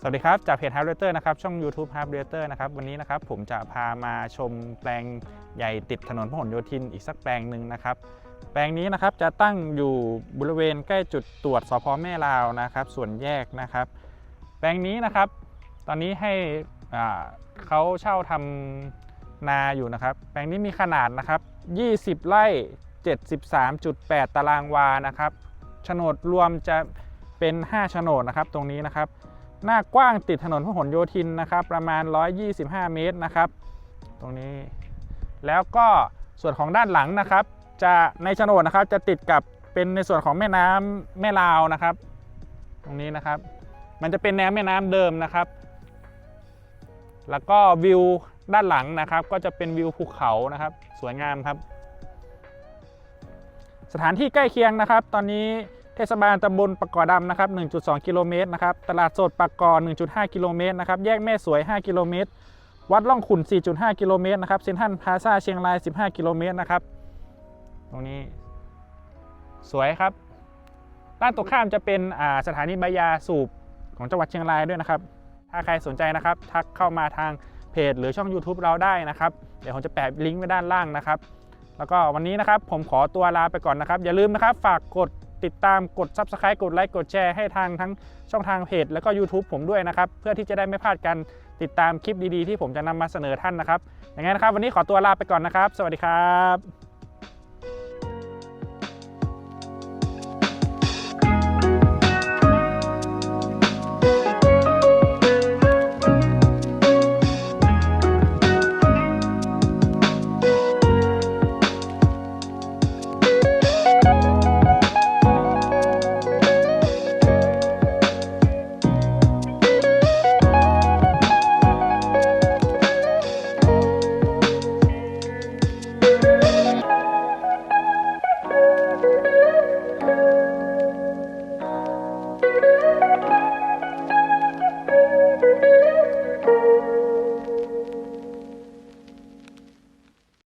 สวัสดีครับ จากเพจ h a r d r e t e r นะครับ ช่อง YouTube h a r d r e t e r นะครับ วันนี้นะครับผมจะพามาชมแปลงใหญ่ติดถนนพหลโยธินอีกสักแปลงหนึ่งนะครับ แปลงนี้นะครับจะตั้งอยู่บริเวณใกล้จุดตรวจสพแม่ลาวนะครับ ส่วนแยกนะครับ แปลงนี้นะครับ ตอนนี้ให้เขาเช่าทำนาอยู่นะครับ แปลงนี้มีขนาดนะครับ 20 ไร่ 73.8 ตารางวานะครับ โฉนดรวมจะเป็น 5 โฉนดนะครับ ตรงนี้นะครับ หน้ากว้างติดถนนพหลโยธินนะครับ ประมาณ 125 เมตรนะครับ ตรงนี้ แล้วก็ส่วนของด้านหลังนะครับ จะในโฉนดนะครับจะติดกับเป็นในส่วนของแม่น้ำแม่ลาวนะครับ ตรงนี้นะครับ มันจะเป็นแนวแม่น้ำเดิมนะครับ แล้วก็วิวด้านหลังนะครับ ก็จะเป็นวิวภูเขานะครับ สวยงามครับ สถานที่ใกล้เคียงนะครับ ตอนนี้ เทศบาลตำบลปากกอดำนะครับ 1.2 กิโลเมตรนะครับ ตลาดสดปากกอ 1.5 กิโลเมตรนะครับ แยกแม่สวย 5 กิโลเมตร วัดล่องขุน 4.5 กิโลเมตรนะครับ เซ็นทรัลพาซาเชียงราย 15 กิโลเมตรนะครับ ตรงนี้สวยครับ ด้านตรงข้ามจะเป็นสถานีใบยาสูบของจังหวัดเชียงรายด้วยนะครับ ถ้าใครสนใจนะครับ ทักเข้ามาทางเพจหรือช่อง YouTube เราได้นะครับ เดี๋ยวผมจะแปะลิงก์ไว้ด้านล่างนะครับ แล้วก็วันนี้นะครับผมขอตัวลาไปก่อนนะครับ อย่าลืมนะครับ ฝากกด ติดตามกด Subscribe กดไลค์กดแชร์ให้ทางทั้งช่องทางเพจแล้วก็ YouTube ผมด้วยนะครับ เพื่อที่จะได้ไม่พลาดการติดตามคลิปดีๆ ที่ผมจะนำมาเสนอท่านนะครับอย่างไงนะครับ วันนี้ขอตัวลาไปก่อนนะครับ สวัสดีครับ